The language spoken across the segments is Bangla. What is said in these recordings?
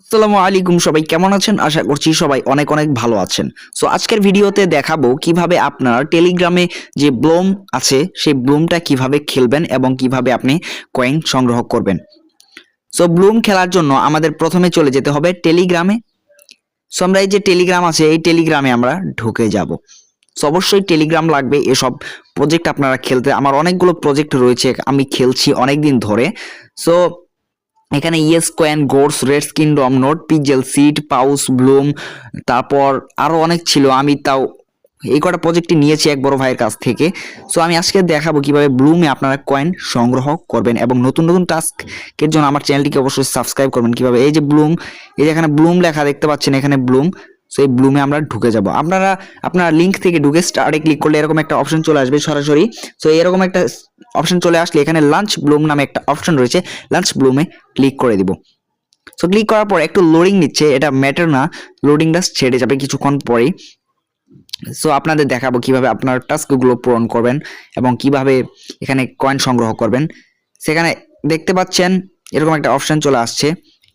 আসসালামু আলাইকুম সবাই, কেমন আছেন? আশা করছি সবাই অনেক অনেক ভালো আছেন। সো আজকের ভিডিওতে দেখাবো কীভাবে আপনার টেলিগ্রামে যে ব্লুম আছে, সেই ব্লুমটা কীভাবে খেলবেন এবং কীভাবে আপনি কয়েন সংগ্রহ করবেন। সো ব্লুম খেলার জন্য আমাদের প্রথমে চলে যেতে হবে টেলিগ্রামে সো আমরা এই যে টেলিগ্রাম আছে, এই টেলিগ্রামে আমরা ঢুকে যাব। সো অবশ্যই টেলিগ্রাম লাগবে, এসব প্রজেক্ট আপনারা খেলতে, আমার অনেকগুলো প্রজেক্ট রয়েছে, আমি খেলছি অনেক দিন ধরে। সো এখানে ইয়েস কয়েন গোর্স রেড কিংডম নোট পিজেল সিট পাউস ব্লুম তারপর আরও অনেক ছিল। আমি তাও এই কটা প্রজেক্টটি নিয়েছি এক বড় ভাইয়ের কাছ থেকে। সো আমি আজকে দেখাবো কীভাবে ব্লুমে আপনারা কয়েন সংগ্রহ করবেন এবং নতুন নতুন টাস্কের জন্য আমার চ্যানেলটিকে অবশ্যই সাবস্ক্রাইব করবেন কীভাবে। এই যে ব্লুম এই যে এখানে ব্লুম লেখা দেখতে পাচ্ছেন, এখানে ব্লুম সো এই ব্লুমে আমরা ঢুকে যাব। আপনারা আপনারা লিঙ্ক থেকে ঢুকে স্টার্টে ক্লিক করলে এরকম একটা অপশন চলে আসবে সরাসরি। সো এরকম একটা অপশন চলে আসলে এখানে লাঞ্চ ব্লুম নামে একটা অপশন রয়েছে। লাঞ্চ ব্লুমে ক্লিক করে দিব। সো ক্লিক করার পর একটু লোডিং নিচ্ছে, এটা ম্যাটার না। লোডিংটা ছেড়ে যাবে কিছুক্ষণ পরেই। সো আপনাদের দেখাবো কীভাবে আপনার টাস্কগুলো পূরণ করবেন এবং কীভাবে এখানে কয়েন সংগ্রহ করবেন। সেখানে দেখতে পাচ্ছেন, এরকম একটা অপশন চলে আসছে।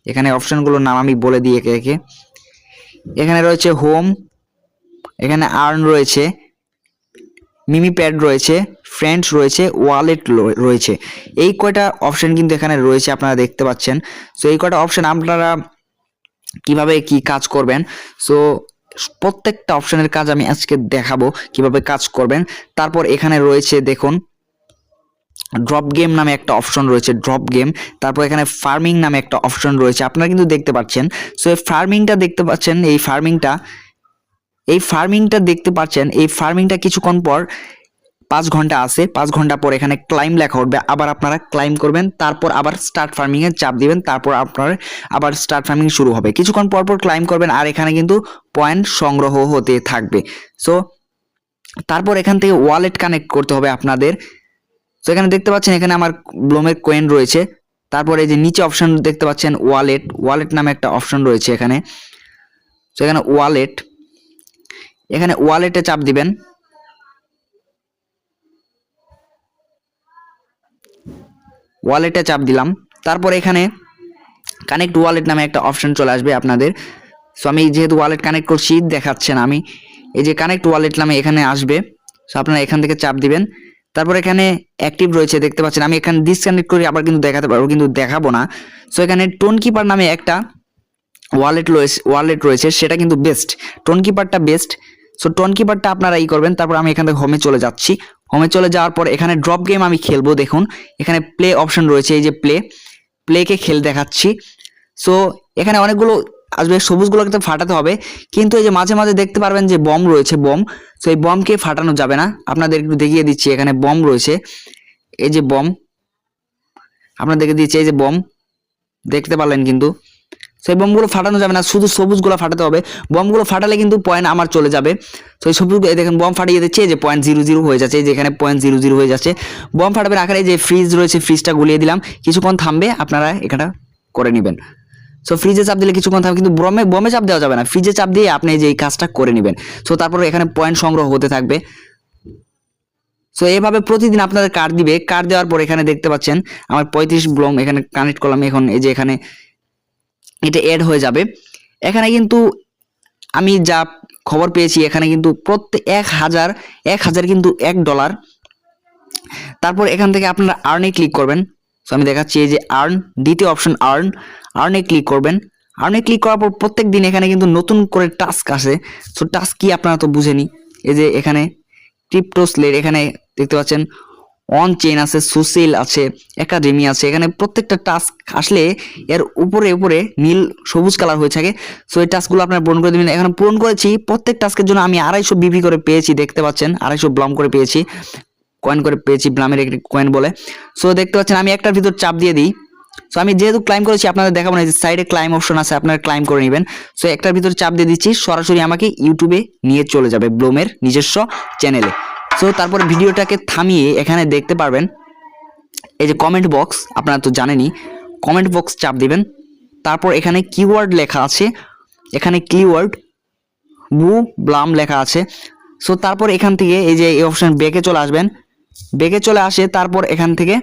এখানে অপশনগুলোর নাম আমি বলে দিই একে একে। এখানে রয়েছে হোম এখানে আর্ন রয়েছে মিমি প্যাড রয়েছে ফ্রেন্ডস রয়েছে ওয়ালেট রয়েছে। এই কয়টা অপশন কিন্তু এখানে রয়েছে, আপনারা দেখতে পাচ্ছেন। সো এই কয়টা অপশন আপনারা কীভাবে কি কাজ করবেন? সো প্রত্যেকটা অপশনের কাজ আমি আজকে দেখাবো কীভাবে কাজ করবেন। তারপর এখানে রয়েছে, দেখুন ড্রপ গেম নামে একটা অপশন রয়েছে ড্রপ গেম তারপর এখানে ফার্মিং নামে একটা অপশন রয়েছে, আপনারা কিন্তু দেখতে পাচ্ছেন। সো এই ফার্মিংটা দেখতে পাচ্ছেন, এই ফার্মিংটা এই ফার্মিংটা দেখতে পাচ্ছেন, এই ফার্মিংটা কিছুক্ষণ পর পাঁচ ঘণ্টা আছে, পাঁচ ঘণ্টা পর এখানে ক্লাইম লেখা উঠবে, আবার আপনারা ক্লাইম করবেন, তারপর আবার স্টার্ট ফার্মিং এর চাপ দিবেন, তারপর আপনার আবার স্টার্ট ফার্মিং শুরু হবে। কিছুক্ষণ পর পর ক্লাইম করবেন, আর এখানে কিন্তু পয়েন্ট সংগ্রহ হতে থাকবে। সো তারপর এখান থেকে ওয়ালেট কানেক্ট করতে হবে আপনাদের। তো এখানে দেখতে পাচ্ছেন, এখানে আমার ব্লোমের কোয়েন রয়েছে। তারপরে এই যে নিচে অপশন দেখতে পাচ্ছেন ওয়ালেট ওয়ালেট নামে একটা অপশন রয়েছে এখানে। তো এখানে ওয়ালেট এখানে ওয়ালেটে চাপ দিবেন। ওয়ালেটে চাপ দিলাম। তারপর এখানে কানেক্ট ওয়ালেট নামে একটা অপশন চলে আসবে আপনাদের। সো আমি যেহেতু ওয়ালেট কানেক্ট করছি দেখাচ্ছে না আমি। এই যে কানেক্ট ওয়ালেট নামে এখানে আসবে। সো আপনারা এখান থেকে চাপ দিবেন। তারপর এখানে অ্যাক্টিভ রয়েছে, দেখতে পাচ্ছেন। আমি এখানে ডিসকানেক্ট করি আবার কিন্তু দেখাতে পারব, কিন্তু দেখাবো না। সো এখানে টোন কিপার নামে একটা ওয়ালেট রয়েছে ওয়ালেট রয়েছে, সেটা কিন্তু বেস্ট টোন কিপারটা বেস্ট সো টোন কিপারটা আপনারা ই করবেন, তারপর আমি এখান থেকে হোমে চলে যাচ্ছি। হোমে চলে যাওয়ার পর এখানে ড্রপ গেম আমি খেলব, দেখুন। এখানে প্লে অপশন রয়েছে, এই যে প্লে প্লেকে খেল দেখাচ্ছি। সো এখানে অনেকগুলো আসবে সবুজগুলোকে তো ফাটাতে হবে। কিন্তু এই যে মাঝে মাঝে দেখতে পারবেন যে বম রয়েছে, বম। সো এই বমকে ফাটানো যাবে না। আপনাদের একটু দেখিয়ে দিচ্ছি, এখানে বম রয়েছে। এই যে বম। আপনাদেরকে দিচ্ছি, এই যে বম। দেখতে পারলেন কিন্তু। সেই বমগুলো ফাটানো যাবে না, শুধু সবুজগুলো ফাটাতে হবে। বমগুলো ফাটালে কিন্তু পয়েন্ট আমার চলে যাবে। তো এই সবুজ দেখেন, বম ফাটিয়ে দিচ্ছে যে পয়েন্ট জিরো জিরো হয়ে যাচ্ছে, এই যে এখানে পয়েন্ট জিরো জিরো হয়ে যাচ্ছে। বম ফাটাবেন আকারে যে ফ্রিজ রয়েছে ফ্রিজটা গুলিয়ে দিলাম। কিছুক্ষণ থামবে, আপনারা এটা করে নেবেন। সো ফ্রিজে চাপ দিলে কিছুক্ষণ থাকবে, কিন্তু ব্রমে বমে চাপ দেওয়া যাবে না। ফ্রিজে চাপ দিয়ে আপনি যে এই কাজটা করে নেবেন। সো তারপরে এখানে পয়েন্ট সংগ্রহ হতে থাকবে। সো এভাবে প্রতিদিন আপনাদের কার্ড দিবে। কার্ড দেওয়ার পর এখানে দেখতে পাচ্ছেন, আমার পঁয়ত্রিশ ব্লম এখানে কানেক্ট করলাম। এখন এই যে এখানে এটা অ্যাড হয়ে যাবে। এখানে কিন্তু আমি যা খবর পেয়েছি, এখানে কিন্তু প্রত্যেক এক হাজার এক হাজার কিন্তু এক ডলার তারপর এখান থেকে আপনারা আর্নে ক্লিক করবেন। সো আমি দেখাচ্ছি এই যে আর্ন দ্বিতীয় অপশন আর্ন আর্নে ক্লিক করবেন। আর্নে ক্লিক করার পর প্রত্যেক দিন এখানে কিন্তু নতুন করে টাস্ক আসে। সো টাস্ক কি আপনারা তো বুঝেনি। এই যে এখানে ক্রিপ্টোসলেট এখানে দেখতে পাচ্ছেন অন চেইন আছে সুসিল আছে একাডেমি আছে। এখানে প্রত্যেকটা টাস্ক আসলে এর উপরে উপরে নীল, সবুজ কালার হয়ে থাকে। সো এই টাস্কগুলো আপনারা পূরণ করে দেবেন। এখানে পূরণ করেছি, প্রত্যেক টাস্কের জন্য আমি আড়াইশো বিবি করে পেয়েছি, দেখতে পাচ্ছেন, আড়াইশো ব্লম করে পেয়েছি। কয়েন করে পেয়েছি ব্লামের একটি কয়েন বলে। সো দেখতে পাচ্ছেন, আমি একটার ভিতর চাপ দিয়ে দিই। সো আমি যেহেতু ক্লাইম করেছি, আপনাদের দেখাবো না যে সাইডে ক্লাইম অপশন আছে, আপনারা ক্লাইম করে নেবেন। সো একটার ভিতর চাপ দিয়ে দিচ্ছি, সরাসরি আমাকে ইউটিউবে নিয়ে চলে যাবে ব্লোমের নিজস্ব চ্যানেলে সো তারপর ভিডিওটাকে থামিয়ে এখানে দেখতে পারবেন, এই যে কমেন্ট বক্স আপনারা তো জানেনই কমেন্ট বক্স চাপ দিবেন। তারপর এখানে কিওয়ার্ড লেখা আছে, এখানে কিওয়ার্ড বু ব্লাম লেখা আছে। সো তারপর এখান থেকে এই যে এই অপশন বেকে চলে আসবেন। বেকে চলে আসে, তারপর এখান থেকে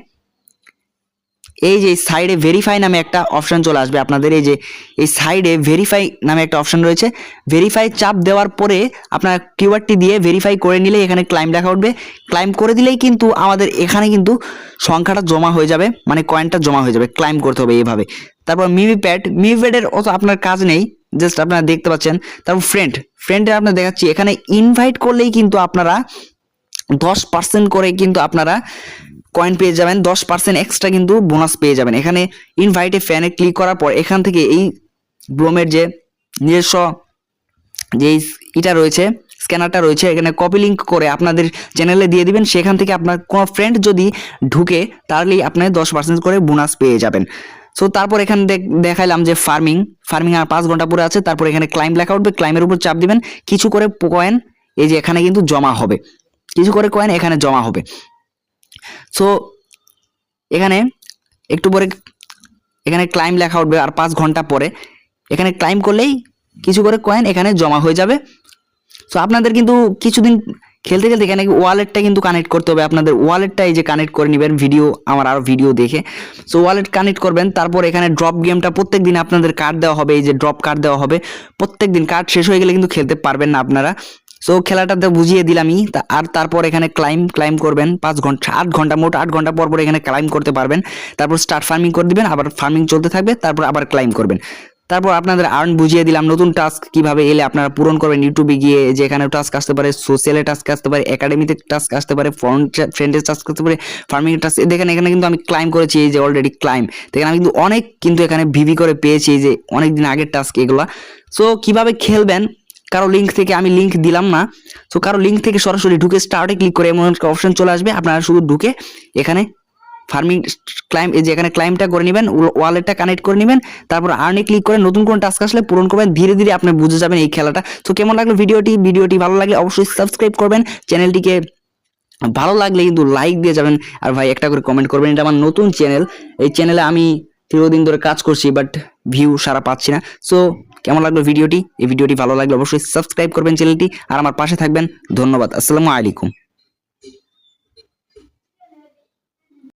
এই যে সাইডে ভেরিফাই নামে একটা অপশন চলে আসবে আপনাদের। এই যে এই সাইডে ভেরিফাই নামে একটা অপশন রয়েছে। ভেরিফাই চাপ দেওয়ার পরে আপনার কিওয়ার্ডটি দিয়ে ভেরিফাই করে নিলে এখানে ক্লাইম দেখা উঠবে। ক্লাইম করে দিলেই কিন্তু আমাদের এখানে কিন্তু সংখ্যাটা জমা হয়ে যাবে মানে কয়েনটা জমা হয়ে যাবে ক্লাইম করতে হবে এইভাবে। তারপর মিমি প্যাড মিমি প্যাডের অত আপনার কাজ নেই জাস্ট আপনারা দেখতে পাচ্ছেন। তারপর ফ্রেন্ড ফ্রেন্ডে আপনার দেখাচ্ছি, এখানে ইনভাইট করলেই কিন্তু আপনারা দশ পার্সেন্ট করে কিন্তু আপনারা কয়েন পেয়ে যাবেন, দশ পার্সেন্ট এক্সট্রা কিন্তু বোনাস পেয়ে যাবেন। এখানে ইনভাইটে ফ্যানে ক্লিক করার পর এখান থেকে এই ব্রোমের যে নিজস্ব যে এটা রয়েছে স্ক্যানারটা রয়েছে, এখানে কপি লিঙ্ক করে আপনাদের চ্যানেলে দিয়ে দিবেন। সেখান থেকে আপনার কোনো ফ্রেন্ড যদি ঢুকে, তাহলেই আপনি দশ পার্সেন্ট করে বোনাস পেয়ে যাবেন। সো তারপর এখানে দেখ- দেখাইলাম যে ফার্মিং ফার্মিং আর পাঁচ ঘণ্টা পরে আছে। তারপর এখানে ক্লাইম লেখা উঠবে ক্লাইমের উপর চাপ দিবেন। কিছু করে কয়েন এই যে এখানে কিন্তু জমা হবে। কিছু করে কয়েন এখানে জমা হবে। সো এখানে একটু পরে এখানে ক্লাইম লেখা উঠবে আর পাঁচ ঘণ্টা পরে। এখানে ক্লাইম করলেই কিছু করে কয়েন এখানে জমা হয়ে যাবে। সো আপনাদের কিন্তু কিছুদিন খেলতে খেলতে এখানে ওয়ালেটটা কিন্তু কানেক্ট করতে হবে। আপনাদের ওয়ালেটটা এই যে কানেক্ট করে নেবেন ভিডিও আমার আরও ভিডিও দেখে। সো ওয়ালেট কানেক্ট করবেন, তারপর এখানে ড্রপ গেমটা প্রত্যেক দিন আপনাদের কার্ড দেওয়া হবে, এই যে ড্রপ কার্ড দেওয়া হবে। প্রত্যেক দিন কার্ড শেষ হয়ে গেলে কিন্তু খেলতে পারবেন না আপনারা। সো খেলাটাতে বুঝিয়ে দিলামই। তা- আর তারপর এখানে ক্লাইম ক্লাইম করবেন পাঁচ ঘণ্টা, আট ঘণ্টা মোট আট ঘণ্টা পর পর এখানে ক্লাইম করতে পারবেন। তারপর স্টার্ট ফার্মিং করে দিবেন, আবার ফার্মিং চলতে থাকবে, তারপর আবার ক্লাইম করবেন। তারপর আপনাদের আর্ন বুঝিয়ে দিলাম, নতুন টাস্ক কীভাবে এলে আপনারা পূরণ করবেন। ইউটিউবে গিয়ে যেখানে টাস্ক আসতে পারে সোশ্যালে টাস্ক আসতে পারে একাডেমিতে টাস্ক আসতে পারে ফ্রেন্ডের টাস্ক আসতে পারে ফার্মিং টাস্ক দেখেন এখানে কিন্তু আমি ক্লাইম করেছি, এই যে অলরেডি ক্লাইম দেখেন আমি কিন্তু অনেক কিন্তু এখানে ভিভি করে পেয়েছি যে অনেক দিন আগের টাস্ক এগুলা। সো কীভাবে খেলবেন? কারও লিঙ্ক থেকে আমি লিঙ্ক দিলাম না। সো কারও লিঙ্ক থেকে সরাসরি ঢুকে স্টার্টে ক্লিক করে এমন একটা অপশন চলে আসবে। আপনারা শুধু ঢুকে এখানে ফার্মিং ক্লাইম এই যে এখানে ক্লাইমটা করে নেবেন ওয়ালেটটা কানেক্ট করে নেবেন, তারপর আর্নে ক্লিক করে নতুন কোন টাস্ক আসলে পূরণ করবেন, ধীরে ধীরে আপনি বুঝে যাবেন এই খেলাটা। তো কেমন লাগল ভিডিওটি? ভিডিওটি ভালো লাগলে অবশ্যই সাবস্ক্রাইব করবেন। চ্যানেলটিকে ভালো লাগলে কিন্তু লাইক দিয়ে যাবেন। আর ভাই, একটা করে কমেন্ট করবেন, এটা আমার নতুন চ্যানেল এই চ্যানেলে আমি দীর্ঘদিন ধরে কাজ করছি বাট ভিউ সারা পাচ্ছি না। সো কেমন লাগল ভিডিওটি? এই ভিডিওটি ভালো লাগলে অবশ্যই সাবস্ক্রাইব করবেন চ্যানেলটি। আর আমার পাশে থাকবেন। ধন্যবাদ। আসসালামু আলাইকুম।